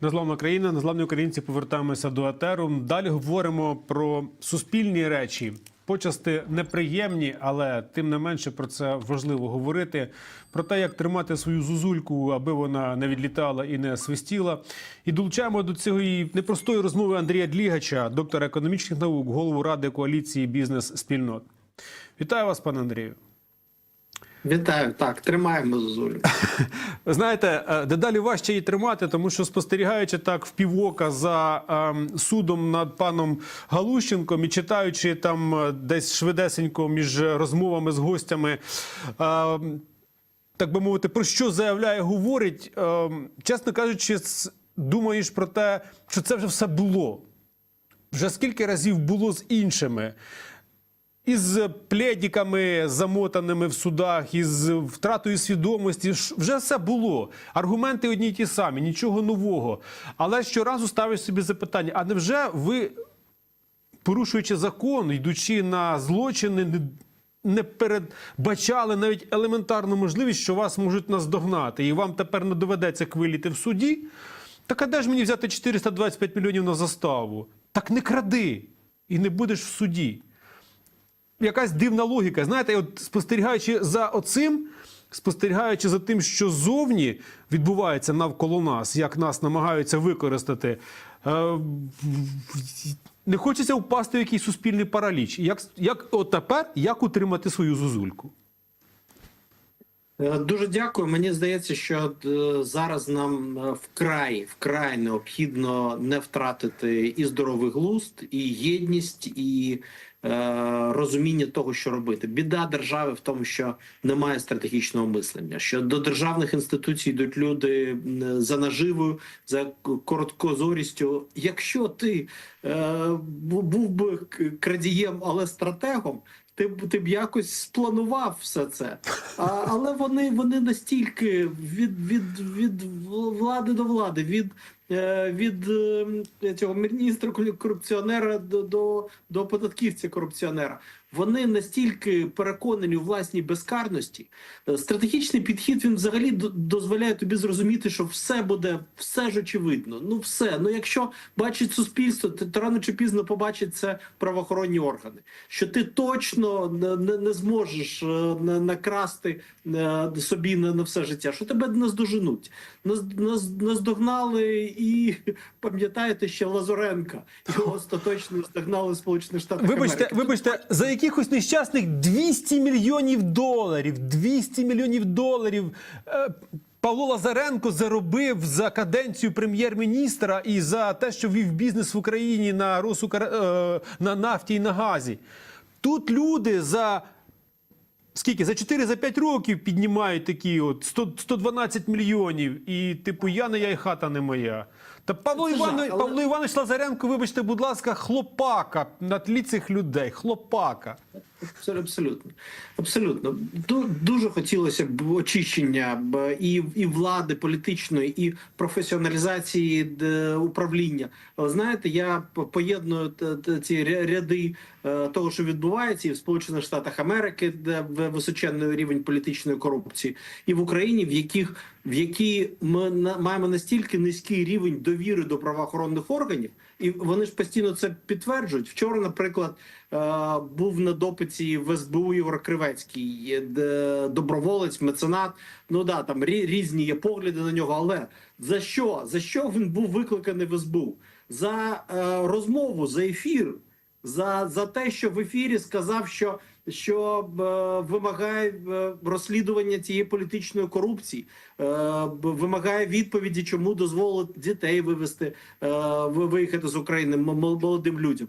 Незламна країна, незламні українці повертаємося до етеру. Далі говоримо про суспільні речі. Почасти неприємні, але тим не менше про це важливо говорити. Про те, як тримати свою зузульку, аби вона не відлітала і не свистіла. І долучаємо до цієї непростої розмови Андрія Длігача, доктора економічних наук, голову ради коаліції бізнес-спільнот. Вітаю вас, пане Андрію. Вітаю, так, тримаємо зозулю. Знаєте, е, дедалі важче її тримати, тому що спостерігаючи так в півока за ем, судом над паном Галущенком і читаючи там е, десь швидесенько між розмовами з гостями. ем, так би мовити, про що заявляє, говорить, ем, чесно кажучи, думаєш про те, що це вже все було. Вже скільки разів було з іншими. Із пледіками замотаними в судах, із втратою свідомості вже все було. Аргументи одні й ті самі, нічого нового. Але щоразу ставиш собі запитання: а невже ви, порушуючи закон, йдучи на злочини, не передбачали навіть елементарну можливість, що вас можуть наздогнати, і вам тепер не доведеться квиліти в суді? Так а де ж мені взяти 425 мільйонів на заставу? Так не кради, і не будеш в суді якась дивна логіка. Знаєте, от спостерігаючи за оцим, спостерігаючи за тим, що зовні відбувається навколо нас, як нас намагаються використати, е, не хочеться впасти в якийсь суспільний параліч. Як, як от тепер, як утримати свою зозульку? Е, Дуже дякую. Мені здається, що е, зараз нам вкрай вкрай необхідно не втратити і здоровий глузд, і єдність, і розуміння того, що робити. Біда держави в тому, що немає стратегічного мислення. Що до державних інституцій йдуть люди за наживою, за короткозорістю. Якщо ти е, був би крадієм, але стратегом. Ти б ти б якось спланував все це, а, але вони вони настільки від, від, від влади до влади, від, е, від е, цього міністра корупціонера до, до, до податківця корупціонера. Вони настільки переконані у власній безкарності. Е, Стратегічний підхід він взагалі до- дозволяє тобі зрозуміти, що все буде все ж очевидно. Ну все. Ну якщо бачить суспільство, то, рано чи пізно побачить це правоохоронні органи. Що ти точно не, не, не зможеш е, на- накрасти е, собі на, на все життя, що тебе наздоженуть. Нас, нас, наздогнали і пам'ятаєте ще Лазоренка. Його остаточно наздогнали Сполучені Штати. Вибачте, Америки. вибачте, за якихось нещасних 200 мільйонів доларів. 200 мільйонів доларів. е, Павло Лазаренко заробив за каденцію прем'єр-міністра і за те, що вів бізнес в Україні на Росукар... е, на нафті і на газі. Тут люди за скільки за 4 за 5 років піднімають такі от 100, 112 мільйонів. І типу я не я і хата не моя. Та Павло Іванович, але- Павло Іванович Лазаренко, вибачте, будь ласка, хлопака на тлі цих людей. Хлопака. Абсо- Абсолютно, абсолютно. Ду- Дуже хотілося б очищення і, і влади політичної, і професіоналізації управління. Але знаєте, я поєдную ці ряди е, того, що відбувається і в Сполучених Штатах Америки, де в- височенний рівень політичної корупції, і в Україні, в яких в які ми маємо настільки низький рівень довіри до правоохоронних органів, і вони ж постійно це підтверджують. Вчора, наприклад, е, був на допиті в СБУ Ігор Кривецький, доброволець, меценат. Ну да, там рі- різні є погляди на нього. Але за що? За що він був викликаний в СБУ? За е, розмову, за ефір, за, за те, що в ефірі сказав, що. Що е, вимагає е, розслідування цієї політичної корупції, е, вимагає відповіді, чому дозволить дітей вивести виїхати з України молодим людям.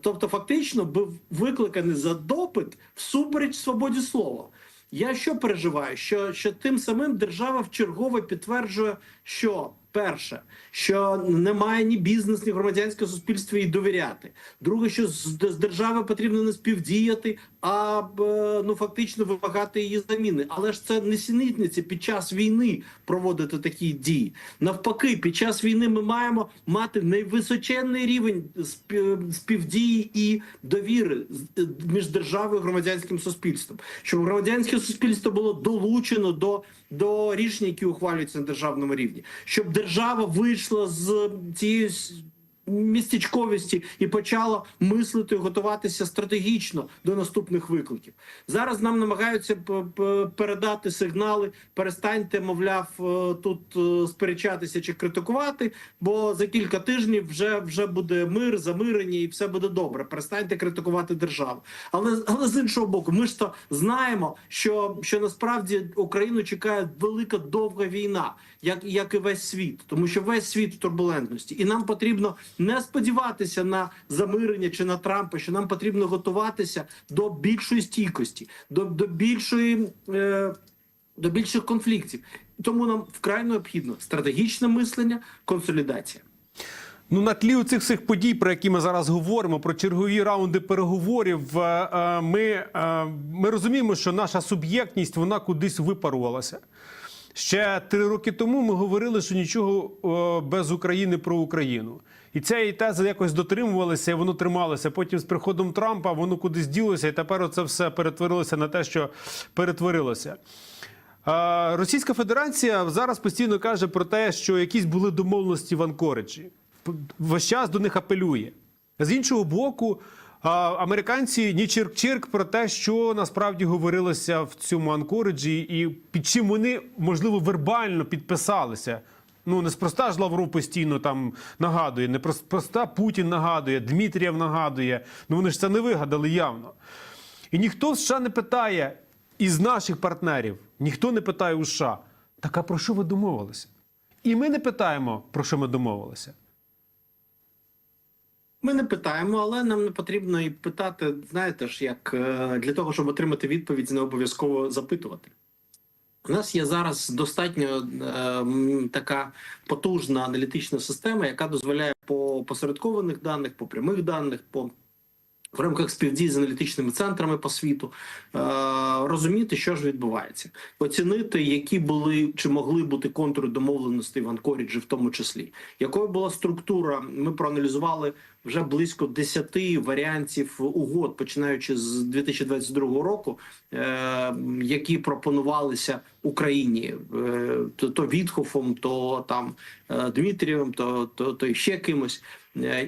Тобто, фактично, був викликаний за допит всупереч свободі слова. Я що переживаю? Що, що тим самим держава вчергове підтверджує, що перше, що немає ні бізнес, ні громадянське суспільство їй довіряти. Друге, що з, держави потрібно не співдіяти, а ну фактично вимагати її заміни. Але ж це не сінитниці під час війни проводити такі дії. Навпаки, під час війни ми маємо мати найвисоченний рівень співдії і довіри між державою і громадянським суспільством, щоб громадянське суспільство було долучено до, до рішень, які ухвалюються на державному рівні, щоб держава вийшла з цієї містечковості і почала мислити, готуватися стратегічно до наступних викликів. Зараз нам намагаються передати сигнали. Перестаньте, мовляв, е, тут е, сперечатися чи критикувати, бо за кілька тижнів вже, вже буде мир, замирення і все буде добре. Перестаньте критикувати державу. Але, але з іншого боку, ми ж то знаємо, що, що насправді Україну чекає велика довга війна, як, як і весь світ, тому що весь світ в турбулентності, і нам потрібно не сподіватися на замирення чи на Трампа, що нам потрібно готуватися до більшої стійкості, до, до більшої. Е, до більших конфліктів, тому нам вкрай необхідно стратегічне мислення, консолідація. Ну, на тлі цих всіх подій, про які ми зараз говоримо, про чергові раунди переговорів, е, е, ми, е, ми розуміємо, що наша суб'єктність вона кудись випарувалася. Ще три роки тому ми говорили, що нічого без України про Україну. І цієї тези якось дотримувалися, і воно трималося. Потім з приходом Трампа воно кудись ділося, і тепер це все перетворилося на те, що перетворилося. Російська Федерація зараз постійно каже про те, що якісь були домовленості в Анкориджі. Весь час до них апелює. З іншого боку, американці ні чирк-чирк про те, що насправді говорилося в цьому Анкориджі, і під чим вони, можливо, вербально підписалися. Ну, неспроста ж Лавров постійно там нагадує, не просто Путін нагадує, Дмитрієв нагадує. Ну вони ж це не вигадали явно. І ніхто в США не питає із наших партнерів, ніхто не питає у США, так а про що ви домовилися? І ми не питаємо, про що ми домовилися. Ми не питаємо, але нам не потрібно і питати. Знаєте ж, як е, для того, щоб отримати відповідь, не обов'язково запитувати. У нас є зараз достатньо е, така потужна аналітична система, яка дозволяє по посередкованих даних, по прямих даних, по в рамках співдій з аналітичними центрами по світу е, розуміти, що ж відбувається, оцінити, які були чи могли бути контури домовленостей в Анкоріджі, в тому числі, якою була структура. Ми проаналізували вже близько 10 варіантів угод, починаючи з 2022 року, е, які пропонувалися Україні, е, то, Вітхофом, то там Дмитрієвим, то, то, то ще кимось.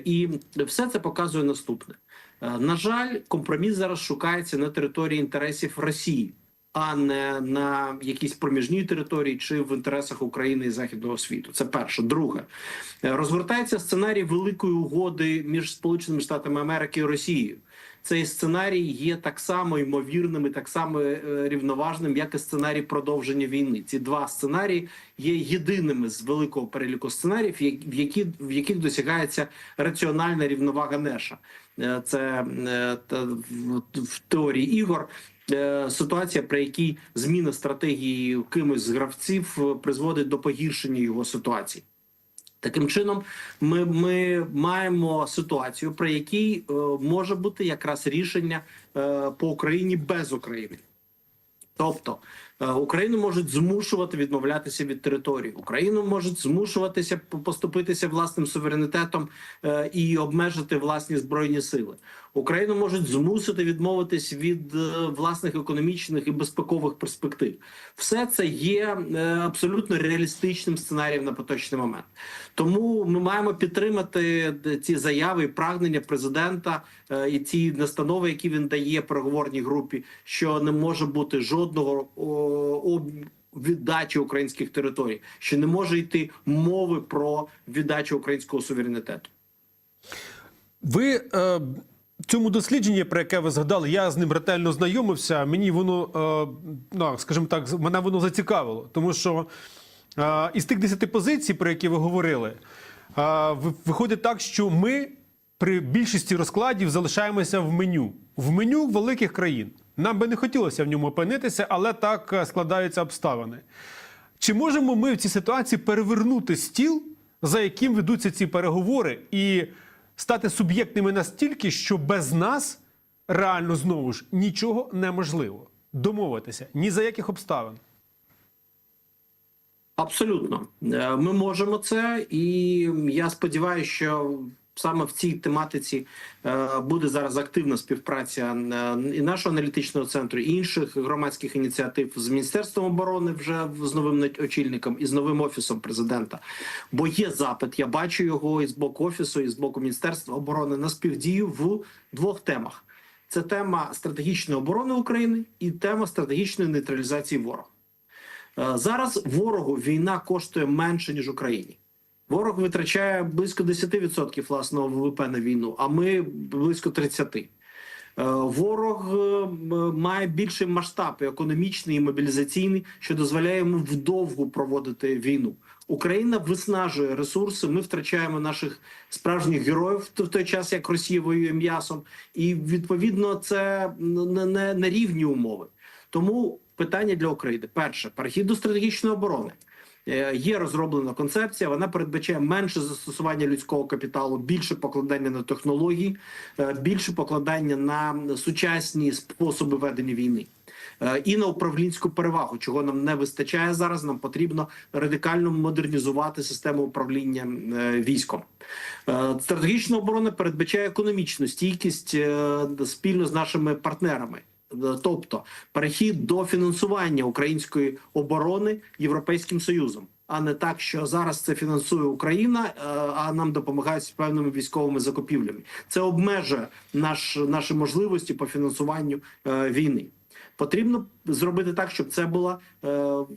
І все це показує наступне. Е, На жаль, компроміс зараз шукається на території інтересів Росії, а не на якійсь проміжній території чи в інтересах України і західного світу. Це перше. Друге, Е, розгортається сценарій великої угоди між Сполученими Штатами Америки і Росією. Цей сценарій є так само ймовірним і так само е, рівноважним, як і сценарій продовження війни. Ці два сценарії є єдиними з великого переліку сценаріїв, в які в яких досягається раціональна рівновага Неша. Е, Це е, в, теорії ігор. Ситуація, при якій зміна стратегії кимось з гравців призводить до погіршення його ситуації. Таким чином, ми, ми маємо ситуацію, при якій е, може бути якраз рішення е, по Україні без України. Тобто Україну можуть змушувати відмовлятися від території. Україну можуть змушуватися поступитися власним суверенітетом е, і обмежити власні збройні сили. Україну можуть змусити відмовитись від е, власних економічних і безпекових перспектив. Все це є е, абсолютно реалістичним сценарієм на поточний момент. Тому ми маємо підтримати ці заяви і прагнення президента е, і ці настанови, які він дає переговорній групі, що не може бути жодного віддачі українських територій, що не може йти мови про віддачу українського суверенітету. Ви е, цьому дослідженні, про яке ви згадали, я з ним ретельно знайомився. Мені воно, е, ну, скажімо так, мене воно зацікавило, тому що е, із тих 10 позицій, про які ви говорили, е, виходить так, що ми при більшості розкладів залишаємося в меню. В меню великих країн. Нам би не хотілося в ньому опинитися, але так е, складаються обставини. Чи можемо ми в цій ситуації перевернути стіл, за яким ведуться ці переговори, і стати суб'єктними настільки, що без нас реально знову ж нічого неможливо домовитися ні за яких обставин? Абсолютно, Е, ми можемо це, і я сподіваюся, що саме в цій тематиці е, буде зараз активна співпраця е, і нашого аналітичного центру, і інших громадських ініціатив з міністерством оборони вже з новим очільником і з новим офісом президента. Бо є запит, я бачу його і з боку офісу, і з боку міністерства оборони на співдію в двох темах: це тема стратегічної оборони України і тема стратегічної нейтралізації ворога. Е, Зараз ворогу війна коштує менше ніж Україні. Ворог витрачає близько 10% власного ВВП на війну, а ми близько 30%. Е, Ворог е, має більший масштаб економічний і мобілізаційний, що дозволяє йому вдовго проводити війну. Україна виснажує ресурси. Ми втрачаємо наших справжніх героїв в той час, як Росія воює м'ясом, і відповідно це не, не, не рівні умови. Тому питання для України: перше перехід до стратегічної оборони. Е, Є розроблена концепція. Вона передбачає менше застосування людського капіталу, більше покладання на технології, е, більше покладання на сучасні способи ведення війни. Е, І на управлінську перевагу, чого нам не вистачає зараз. Нам потрібно радикально модернізувати систему управління військом. Стратегічна оборона передбачає економічну стійкість спільно з нашими партнерами. Е, Тобто перехід до фінансування української оборони Європейським Союзом, а не так, що зараз це фінансує Україна, е, а нам допомагають з певними військовими закупівлями. Це обмежує наш наші можливості по фінансуванню е, війни. Потрібно зробити так, щоб це було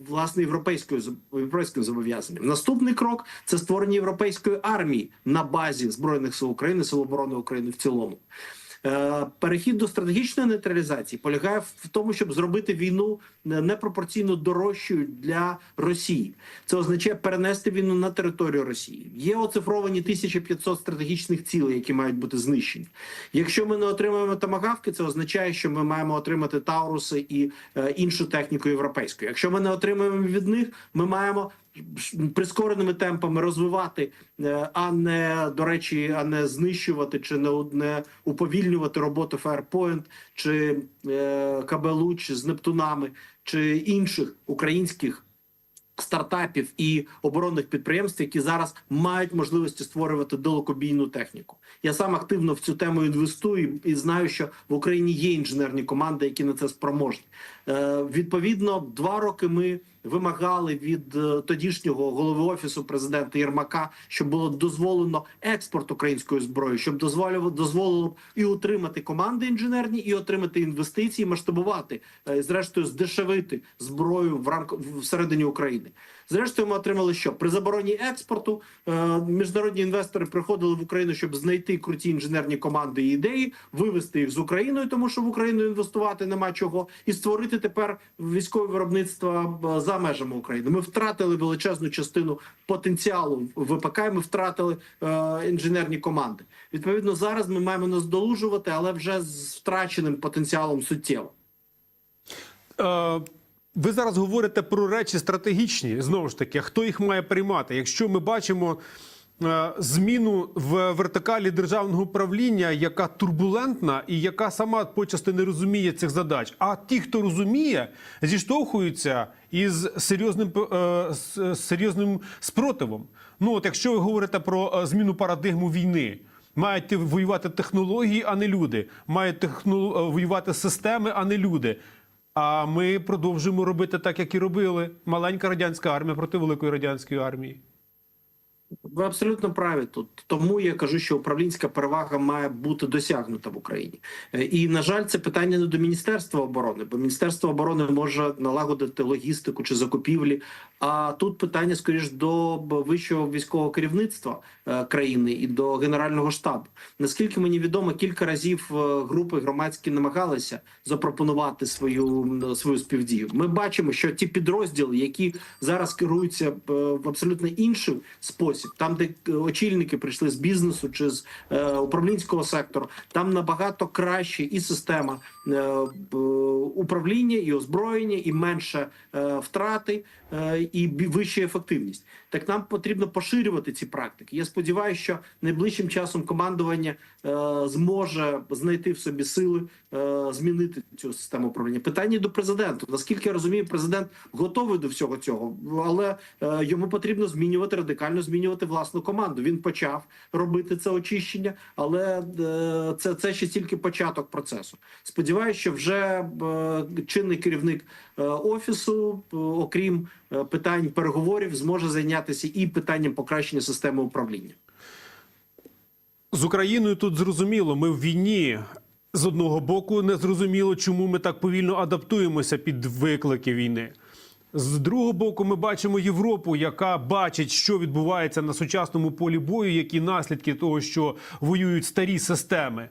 власне європейською європейським зобов'язанням. Наступний крок це створення європейської армії на базі збройних сил України, сил оборони України в цілому. Е, Перехід до стратегічної нейтралізації полягає в тому, щоб зробити війну е, непропорційно дорожчою для Росії. Це означає перенести війну на територію Росії. Є оцифровані 1500 стратегічних цілей, які мають бути знищені. Якщо ми не отримаємо тамагавки, це означає, що ми маємо отримати тауруси і е, іншу техніку європейську. Якщо ми не отримаємо від них, ми маємо прискореними темпами розвивати, е, а не до речі, а не знищувати чи не, не уповільнювати роботу Fairpoint, чи е, чи з Нептунами, чи інших українських стартапів і оборонних підприємств, які зараз мають можливості створювати далекобійну техніку. Я сам активно в цю тему інвестую і знаю, що в Україні є інженерні команди, які на це спроможні. Е, відповідно, два роки ми вимагали від е, тодішнього голови офісу президента Єрмака, щоб було дозволено експорт української зброї, щоб дозволило дозволило і утримати команди інженерні, і отримати інвестиції, масштабувати, е, зрештою, здешевити зброю в рамках всередині України. Зрештою, ми отримали що при забороні експорту е, міжнародні інвестори приходили в Україну, щоб знайти круті інженерні команди і ідеї, вивести їх з Україною, тому що в Україну інвестувати нема чого, і створити тепер військове виробництво е, за межами України. Ми втратили величезну частину потенціалу ВПК. і Ми втратили е, інженерні команди. Відповідно, зараз ми маємо наздолужувати, але вже з втраченим потенціалом суттєво. Ви зараз говорите про речі стратегічні. Знову ж таки, хто їх має приймати? Якщо ми бачимо е, зміну в вертикалі державного управління, яка турбулентна і яка сама почасти не розуміє цих задач. А ті, хто розуміє, зіштовхуються із серйозним е, з серйозним спротивом. Ну от якщо ви говорите про е, зміну парадигму війни. Мають воювати технології, а не люди. Мають техно... е, воювати системи, а не люди. А ми продовжуємо робити так, як і робили. Маленька радянська армія проти великої радянської армії. Ви абсолютно праві тут. Тому я кажу, що управлінська перевага має бути досягнута в Україні. Е, І на жаль, це питання не до міністерства оборони, бо міністерство оборони може налагодити логістику чи закупівлі. А тут питання скоріш до вищого військового керівництва е, країни і до генерального штабу. Наскільки мені відомо, кілька разів е, групи громадські намагалися запропонувати свою свою співдію. Ми бачимо, що ті підрозділи, які зараз керуються в абсолютно інший спосіб, там, де е, очільники прийшли з бізнесу чи з е, управлінського сектору, там набагато краще і система е, управління, і озброєння, і менше е, втрати, е, і вища ефективність. Так нам потрібно поширювати ці практики. Я сподіваюся, що найближчим часом командування е, зможе знайти в собі сили е, змінити цю систему управління. Питання до президента. Наскільки я розумію, президент готовий до всього цього, але е, йому потрібно змінювати радикально змінювати власну команду. Він почав робити це очищення, але е, це, це ще тільки початок процесу. Сподіваюся, що вже е, чинний керівник е, офісу, окрім питань переговорів, зможе зайнятися і питанням покращення системи управління. З Україною тут зрозуміло, ми в війні. З одного боку, не зрозуміло, чому ми так повільно адаптуємося під виклики війни. З другого боку, ми бачимо Європу, яка бачить, що відбувається на сучасному полі бою, які наслідки того, що воюють старі системи.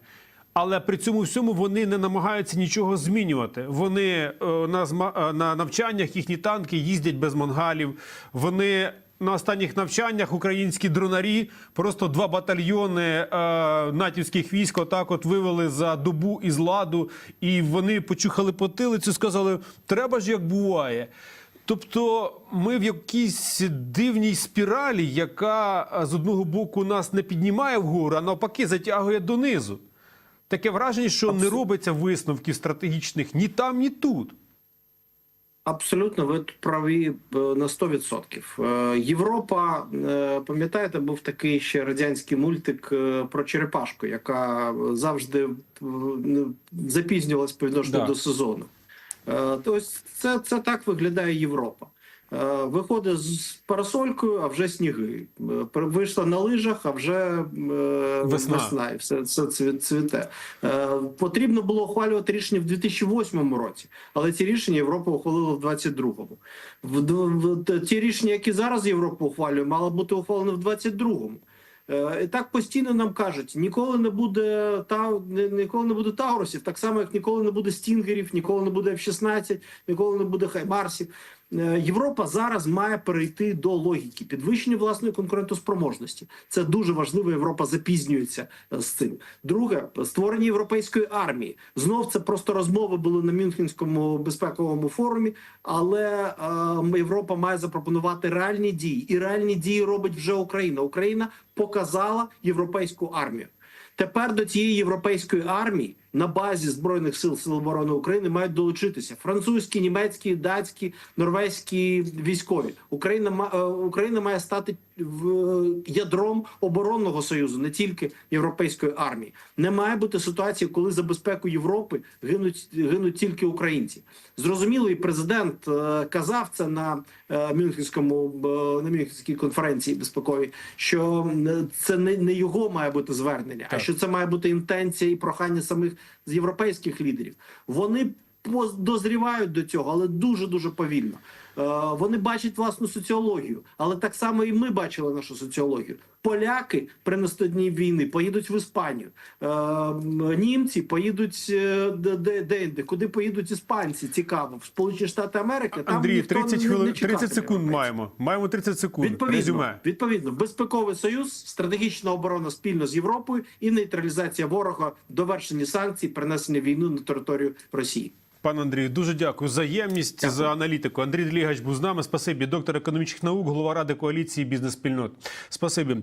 Але при цьому всьому вони не намагаються нічого змінювати. Вони е, на, е, на навчаннях їхні танки їздять без мангалів. Вони на останніх навчаннях українські дронарі просто два батальйони е, натівських військ отак от вивели за добу із ладу, і вони почухали потилицю, сказали: треба ж як буває. Тобто ми в якійсь дивній спіралі, яка з одного боку нас не піднімає вгору, а навпаки затягує донизу. Таке враження, що не робиться висновків стратегічних ні там, ні тут. Абсолютно, ви праві е, на 100%. Е, Європа, е, пам'ятаєте, був такий ще радянський мультик про черепашку, яка завжди запізнювалась по відношенню Да. до сезону. То ось це, це так виглядає Європа. Е, Виходить з парасолькою, а вже сніги. Е, Вийшла на лижах, а вже Весна. весна і все це цві- цвіте. Потрібно було ухвалювати рішення в 2008 році, але ці рішення Європа ухвалила в 22-му. В, д- в, ті рішення, які зараз Європа ухвалює, мало бути ухвалено в 22-му. Е, так постійно нам кажуть: ніколи не буде та ні- ніколи не буде Таурусів, так само як ніколи не буде стінгерів, ніколи не буде F-16, ніколи не буде Хаймарсів. Е, Європа зараз має перейти до логіки підвищення власної конкурентоспроможності. Це дуже важливо. Європа запізнюється е, з цим. Друге, створення європейської армії. Знов це просто розмови були на Мюнхенському безпековому форумі, але е, Європа має запропонувати реальні дії, і реальні дії робить вже Україна. Україна показала європейську армію. Тепер до цієї європейської армії на базі збройних сил Сил оборони України мають долучитися французькі, німецькі, датські, норвезькі військові. Україна е, Україна має стати в е, ядром оборонного союзу, не тільки європейської армії. Не має бути ситуації, коли за безпеку Європи гинуть гинуть тільки українці. Зрозуміло, і президент е, казав це на Мюнхенському на Мюнхенській конференції безпековій, що це не, не його має бути звернення, а що це має бути інтенція і прохання самих з європейських лідерів. Вони дозрівають до цього, але дуже дуже повільно. Е, Вони бачать власну соціологію, але так само і ми бачили нашу соціологію. Поляки при наступній війни поїдуть в Іспанію, Е, німці поїдуть е, де, де, де, куди поїдуть іспанці. Цікаво, в Сполучені Штати Америки. Там Андрій, ніхто 30 не- не хвилин, чекатиме 30 секунд маємо. Маємо 30 секунд. Відповідно, Резюме. відповідно, безпековий союз, стратегічна оборона спільно з Європою і нейтралізація ворога, довершення санкцій, перенесення війни на територію Росії. Пане Андрію, дуже дякую за ємність, Дякую. за аналітику. Андрій Длігач був з нами. Спасибі, доктор економічних наук, голова ради коаліції бізнес спільнот. Спасибі.